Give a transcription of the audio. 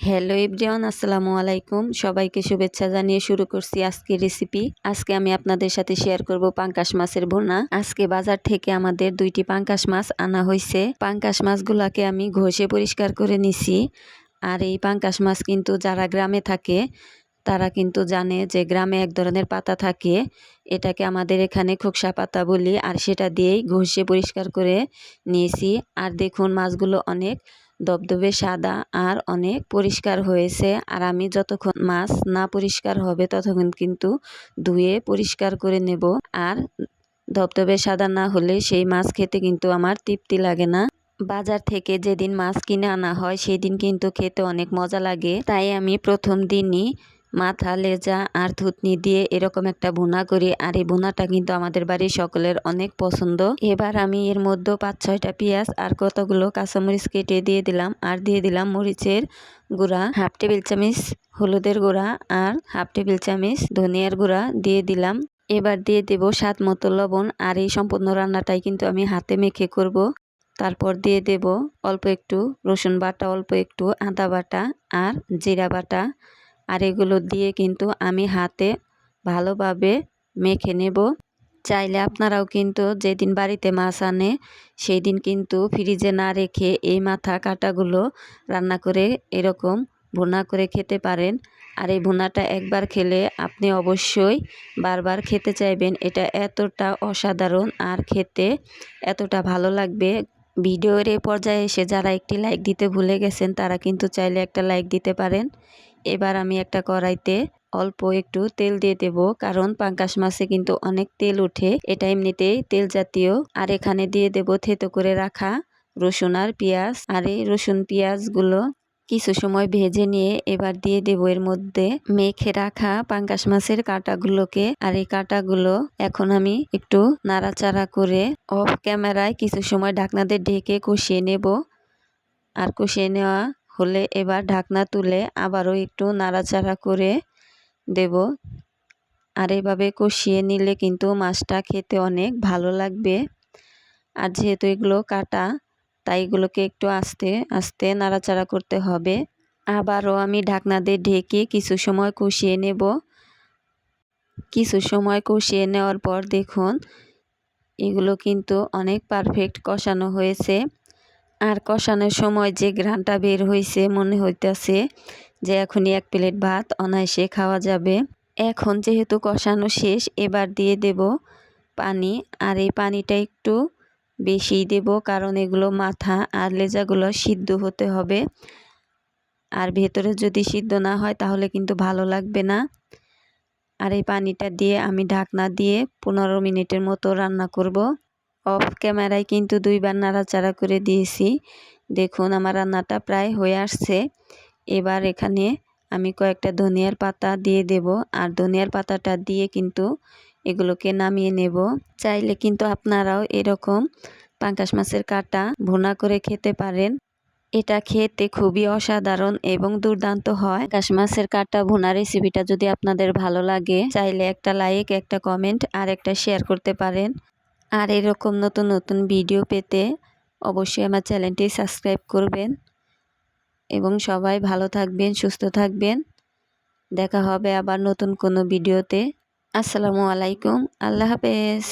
Hello everyone, আসসালামু আলাইকুম। সবাইকে শুভেচ্ছা জানিয়ে শুরু করছি আজকের রেসিপি আজকে আমি আপনাদের সাথে শেয়ার করব পাঙ্কাশ মাছের ভুনা। আজকে বাজার থেকে আমাদের দুইটি পাঙ্কাশ মাছ আনা হয়েছে। পাঙ্কাশ মাছগুলাকে আমি ঘষে পরিষ্কার করে নিছি। আর এই পাঙ্কাশ মাছ কিন্তু যারা গ্রামে থাকে, তারা কিন্তু জানে যে গ্রামে এক ধরনের পাতা থাকে। এটাকে আমাদের এখানে খোকসা পাতা বলি, আর সেটা দিয়েই ঘষে পরিষ্কার করে নিয়েছি। আর দেখুন মাছগুলো অনেক দবদবে সাদা আর অনেক পরিষ্কার হয়েছে আর আমি যতক্ষণ মাছ না পরিষ্কার হবে ততক্ষণ কিন্তু ধুয়ে পরিষ্কার করে নেব আর ধবধবে সাদা না হলে সেই মাছ খেতে কিন্তু আমার তৃপ্তি লাগে না। বাজার থেকে যেদিন মাছ কিনে আনা হয়, সেদিন কিন্তু খেতে অনেক মজা লাগে। তাই আমি প্রথম দিনই মাথা, লেজা আর থুতনি দিয়ে এরকম একটা ভুনা করি। আর এই ভুনাটা কিন্তু আমাদের বাড়ির সকলের অনেক পছন্দ। এবার আমি এর মধ্যে পাঁচ, ছয়টা পেঁয়াজ আর কতগুলো কাঁচামরিচ কেটে দিয়ে দিলাম। আর দিয়ে দিলাম মরিচের গুঁড়া, হাফ টেবিল চামচ হলুদের গুঁড়া আর হাফ টেবিল চামচ ধনিয়ার গুঁড়া দিয়ে দিলাম। এবার দিয়ে দেব স্বাদ মতো লবণ। আর এই সম্পূর্ণ রান্নাটাই কিন্তু আমি হাতে মেখে করব। তারপর দিয়ে দেব অল্প একটু রসুন বাটা, অল্প একটু আদা বাটা আর জিরা বাটা। আর এগুলো দিয়ে কিন্তু আমি হাতে ভালোভাবে মেখে নেব। চাইলে আপনারাও কিন্তু যেদিন বাড়িতে মাছ আনে সেই দিন কিন্তু ফ্রিজে না রেখে এই মাথা কাটাগুলো রান্না করে এরকম ভুনা করে খেতে পারেন। আর এই ভুনাটা একবার খেলে আপনি অবশ্যই বারবার খেতে চাইবেন। এটা এতটা অসাধারণ আর খেতে এতটা ভালো লাগবে। ভিডিওর এ পর্যায়ে এসে যারা একটি লাইক দিতে ভুলে গেছেন, তারা কিন্তু চাইলে একটা লাইক দিতে পারেন। এবার আমি একটা কড়াইতে অল্প একটু তেল দিয়ে দেব, কারণ পাঙ্কাশ মাছে কিন্তু অনেক তেল উঠে এটা এমনিতেই তেল জাতীয়। আর এখানে দিয়ে দেব থেতো করে রাখা রসুন আর পেঁয়াজ। আর এই রসুন পেঁয়াজগুলো কিছু সময় ভেজে নিয়ে এবার দিয়ে দেবো এর মধ্যে মেখে রাখা পাঙ্কাশ মাছের কাঁটাগুলোকে। আর এই কাঁটাগুলো এখন আমি একটু নাড়াচাড়া করে অফ ক্যামেরায় কিছু সময় ঢাকনাতে ঢেকে কষিয়ে নেব। আর কষিয়ে নেওয়া হলে এবার ঢাকনা তুলে আবারও একটু নাড়াচাড়া করে দেব। আর এভাবে কষিয়ে নিলে কিন্তু মাছটা খেতে অনেক ভালো লাগবে। আর যেহেতু এগুলো কাটা, তাই এগুলোকে একটু আস্তে আস্তে নাড়াচাড়া করতে হবে। আবারও আমি ঢাকনা দিয়ে ঢেকে কিছু সময় কষিয়ে নেব। কিছু সময় কষিয়ে নেওয়ার পর দেখুন, এগুলো কিন্তু অনেক পারফেক্ট কষানো হয়েছে। আর কষানোর সময় যে ঘ্রানটা বের হয়েছে মনে হইতেছে যে এখনই এক প্লেট ভাত অনায়াসে খাওয়া যাবে। এখন যেহেতু কষানো শেষ, এবার দিয়ে দেব পানি আর এই পানিটা একটু বেশি দেব কারণ এগুলো মাথা আর লেজাগুলো সিদ্ধ হতে হবে। আর ভেতরে যদি সিদ্ধ না হয় তাহলে কিন্তু ভালো লাগবে না। আর এই পানিটা দিয়ে আমি ঢাকনা দিয়ে পনেরো মিনিটের মতো রান্না করব। অফ ক্যামেরায় কিন্তু দুইবার নাড়াচাড়া করে দিয়েছি। দেখুন, আমার রান্নাটা প্রায় হয়ে আসছে। এবার এখানে আমি কয়েকটা ধনিয়ার পাতা দিয়ে দেব। আর ধনিয়ার পাতাটা দিয়ে কিন্তু এগুলোকে নামিয়ে নেব। চাইলে কিন্তু আপনারাও এরকম পাঙ্কাশ মাছের কাটা ভুনা করে খেতে পারেন। এটা খেতে খুবই অসাধারণ এবং দুর্দান্ত হয়। কাশ মাছের কাটা ভুনা রেসিপিটা যদি আপনাদের ভালো লাগে, চাইলে একটা লাইক একটা কমেন্ট আর একটা শেয়ার করতে পারেন। আর এরকম নতুন নতুন ভিডিও পেতে অবশ্যই আমার চ্যানেলটি সাবস্ক্রাইব করবেন। এবং সবাই ভালো থাকবেন, সুস্থ থাকবেন। দেখা হবে আবার নতুন কোনো ভিডিওতে। আসসালামু আলাইকুম। আল্লাহ হাফেজ।